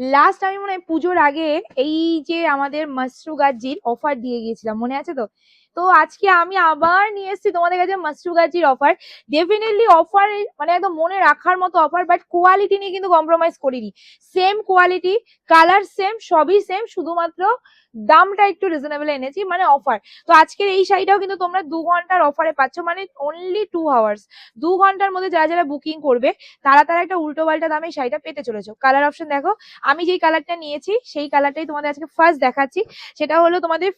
Last আমি মনে হয় পুজোর আগে এই যে আমাদের মাশরু গাজির অফার দিয়ে গিয়েছিলাম, মনে আছে তো? তো আজকে আমি আবার নিয়ে এসেছি তোমাদের কাছে মাশরু গাজির অফার ডেফিনেটলি অফার মানে একদম মনে রাখার মতো অফার বাট কোয়ালিটি নিয়ে কিন্তু কম্প্রোমাইজ করিনি। সেম কোয়ালিটি কালার সেম সবই সেম শুধুমাত্র দামটা একটু রিজনেবল এনেছি মানে অফার তো আজকের এই শাড়িটাও কিন্তু তোমরা দু ঘণ্টার অফারে পাচ্ছ মানে অনলি টু আওয়ার্স দু ঘণ্টার মধ্যে যারা যারা বুকিং করবে, তারা তারা একটা উল্টো পাল্টা দামে শাড়িটা পেতে চলেছো। কালার অপশন দেখো, আমি যেই কালারটা নিয়েছি, সেই কালারটাই তোমাদের আজকে ফার্স্ট দেখাচ্ছি। সেটা হলো তোমাদের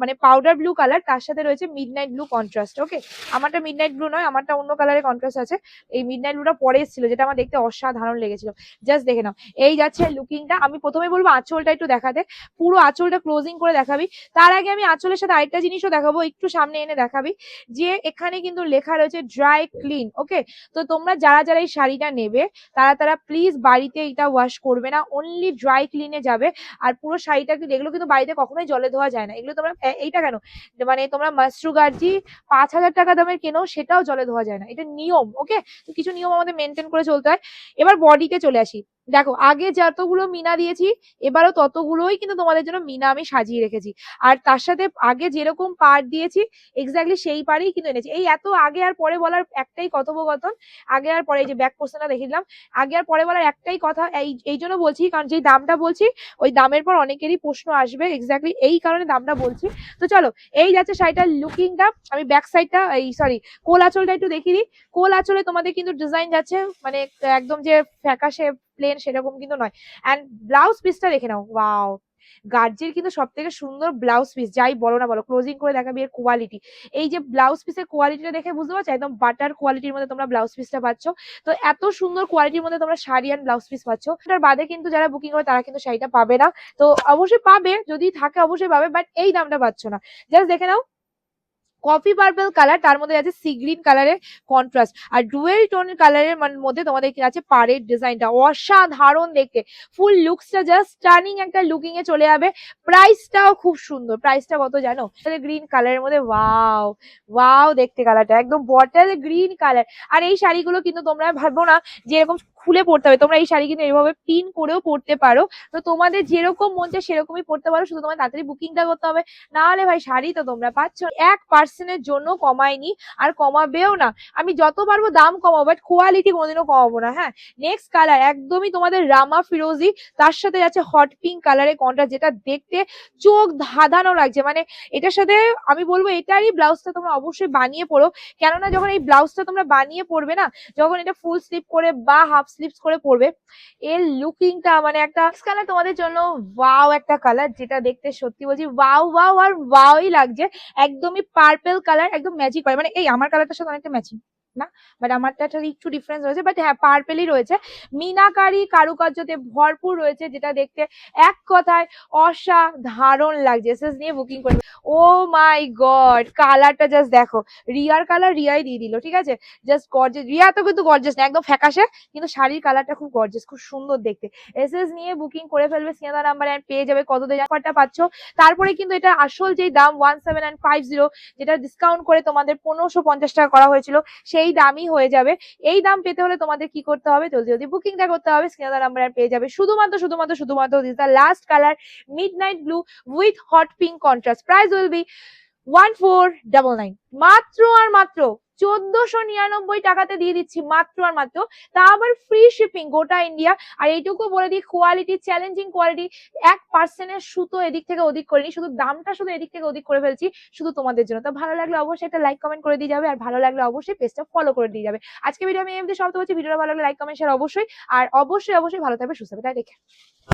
মানে পাউডার ব্লু কালার তার সাথে রয়েছে? Midnight blue contrast okay আমারটা মিড নাইট ব্লু নয়, আমারটা অন্য কালারের কন্ট্রাস্ট আছে। এই মিড নাইট ব্লুটা পরে এসেছিল, যেটা আমার দেখতে অসাধারণ লেগেছিল। জাস্ট দেখে নাও। এই যাচ্ছে লুকিংটা আমি প্রথমে বলব আঁচলটা একটু দেখাতে। পুরো আঁচলটা ক্লোজিং করে দেখাবি। তার আগে আমি আঁচলের সাথে আরেকটা জিনিসও দেখাবো, একটু সামনে এনে দেখাবি। যে এখানে কিন্তু লেখা রয়েছে ড্রাই ক্লিন ওকে তো তোমরা যারা যারা এই শাড়িটা নেবে, তারা তারা প্লিজ বাড়িতে এটা ওয়াশ করবে না। অনলি ড্রাই ক্লিনে যাবে। আর পুরো শাড়িটা কিন্তু এগুলো কিন্তু বাড়িতে কখনোই জলে ধোয়া যায় না। এগুলো তোমরা এইটা কেন? মানে তোমরা মাসরুগার্জি পাঁচ হাজার টাকা দামের কেনো সেটাও জলে ধোয়া যায় না। এটা নিয়ম ওকে তো কিছু নিয়ম আমাদের মেনটেন করে চলতে হয়। এবার বডিতে চলে আসি। দেখো, আগে যতগুলো মিনা দিয়েছি, এবারও ততগুলোই কিন্তু তোমাদের জন্য মিনা আমি সাজিয়ে রেখেছি। আর তার সাথে আগে যেরকম পার দিয়েছি এক্স্যাক্টলি সেই পারেই কিন্তু এনেছি। এই এত আগে আর পরে বলার একটাই কথোপকথন, আগে আর পরে এই যে ব্যাক পোস্টারটা দেখে দিলাম, আগে আর পরে বলার একটাই কথা এই এই জন্য বলছি, কারণ যেই দামটা বলছি, ওই দামের পর অনেকেরই প্রশ্ন আসবে এক্স্যাক্টলি এই কারণে দামটা বলছি। তো চলো, এই যাচ্ছে শাড়িটার লুকিংটা আমি ব্যাক সাইডটা এই সরি কোল আঁচলটা একটু দেখিয়ে দিই। কোল আঁচলে তোমাদের কিন্তু ডিজাইন যাচ্ছে মানে একদম যে ফ্যাকাশে প্লেন সেরকম কিন্তু নয়। অ্যান্ড ব্লাউজ পিসটা দেখে নাও ওয়াও গার্জির কিন্তু সব থেকে সুন্দর ব্লাউজ পিস যাই বলো না বলো ক্লোজিং করে দেখাবি এর কোয়ালিটি এই যে ব্লাউজ পিসের কোয়ালিটিটা দেখে বুঝতে পারছ? একদম বাটার কোয়ালিটির মধ্যে তোমরা ব্লাউজ পিসটা পাচ্ছ। তো এত সুন্দর কোয়ালিটির মধ্যে তোমরা শাড়ি অ্যান্ড ব্লাউজ পিস পাচ্ছ। এটার বাদে কিন্তু যারা বুকিং করে, তারা কিন্তু শাড়িটা পাবে না। তো অবশ্যই পাবে, যদি থাকে অবশ্যই পাবে বাট এই দামটা পাচ্ছ না। জাস্ট দেখে নাও কফি পার্পল কালার তার মধ্যে আছে সি গ্রিন কালারের কন্ট্রাস্ট আর ডুয়েল টোন কালারের মধ্যে তোমাদের আছে পাড়ের ডিজাইনটা। অসাধারণ দেখতে। ফুল লুকসটা জাস্ট স্টার্নিং একটা লুকিং এ চলে যাবে। প্রাইসটাও খুব সুন্দর। প্রাইসটা কত জানো? তাহলে গ্রিন কালারের মধ্যে ওয়াও ওয়াও দেখতে কালারটা একদম বটল গ্রিন কালার আর এই শাড়িগুলো কিন্তু তোমরা ভাবো না যে এরকম খুলে পড়তে হবে। তোমরা এই শাড়ি কিন্তু এইভাবে পিন করেও পড়তে পারো। তো তোমাদের যেরকম মন চায় সেরকমই পড়তে পারো। শুধু তোমার তাড়াতাড়ি বুকিংটা করতে হবে। না হলে ভাই, শাড়ি তো তোমরা পাচ্ছ এক পার্সেন্টের জন্য কমাইনি আর কমাবেও না। আমি যত পারব দাম কমাবো বাট কোয়ালিটি কোনোদিনও কমাবো না। হ্যাঁ নেক্সট কালার একদমই তোমাদের রামা ফিরোজি। তার সাথে যাচ্ছে হট পিঙ্ক কালারের কন্ট্রাস্ট যেটা দেখতে চোখ ধাঁধানো লাগছে। মানে এটার সাথে আমি বলব, এটারই ব্লাউজটা তোমরা অবশ্যই বানিয়ে পড়ো। কেননা যখন এই ব্লাউজটা তোমরা বানিয়ে পড়বে না, যখন এটা ফুল স্লিপ করে বা হাফ স্লিপস করে পড়বে এর লুকিংটা মানে একটা কালার তোমাদের জন্য ওয়াও একটা কালার যেটা দেখতে সত্যি বলছি ওয়াও ওয়াও আর ওয়াওই লাগছে। একদমই পার্পেল কালার একদম ম্যাজিক করে মানে এই আমার কালারটার সাথে অনেকটা ম্যাচিং না? বাট আমারটা একটু ডিফারেন্স রয়েছে বাট হ্যাঁ পার্পেলই রয়েছে। মিনাকারি কারুকার্যতে ভরপুর রয়েছে, যেটা দেখতে এক কথায় অসাধারণ লাগছে। এসএস নিয়ে বুকিং করবে। ও মাই গড কালারটা জাস্ট দেখো। রিয়ার কালার রিয়াই দিয়ে দিল, ঠিক আছে? জাস্ট গর্জেস রিয়া তো কিন্তু গর্জেস না, একদম ফ্যাকাশে, কিন্তু শাড়ির কালারটা খুব গর্জেস খুব সুন্দর দেখতে। এসএস নিয়ে বুকিং করে ফেলবে সিনেমা নাম্বার অ্যান্ড পেয়ে যাবে কত দিয়ে অফারটা পাচ্ছ। তারপরে কিন্তু এটা আসল যেই দাম one seven and five zero যেটা ডিসকাউন্ট করে তোমাদের পনেরোশো পঞ্চাশ টাকা করা হয়েছিল, সেই দামই হয়ে যাবে। এই দাম পেতে হলে তোমাদের কি করতে হবে? জলদি জলদি বুকিংটা করতে হবে। স্ক্রিনার নাম্বার আর পেয়ে যাবে। শুধুমাত্র শুধুমাত্র শুধুমাত্র this the last colour midnight blue with hot pink contrast price will be one four double nine মাত্র আর মাত্র চোদ্দশো নিরানব্বই টাকাতে দিয়ে দিচ্ছি মাত্র আর মাত্র। তা আবার ফ্রি শিপিং গোটা ইন্ডিয়া আর এইটুকু বলে দিই কোয়ালিটি চ্যালেঞ্জিং কোয়ালিটি এক পার্সেন্টের সুতো এদিক থেকে ওদিক করিনি, শুধু দামটা শুধু এদিক থেকে ওদিক করে ফেলছি, শুধু তোমাদের জন্য। তো ভালো লাগলে অবশ্যই একটা লাইক কমেন্ট করে দিয়ে যাবে, আর ভালো লাগলে অবশ্যই পেজটা ফলো করে দিয়ে যাবে। আজকে ভিডিও আমি এমনি সব তো বলছি ভিডিওটা ভালো লাগলে লাইক কমেন্ট শেয়ার অবশ্যই। আর অবশ্যই অবশ্যই ভালো থাকবে, সুস্থ থাকবে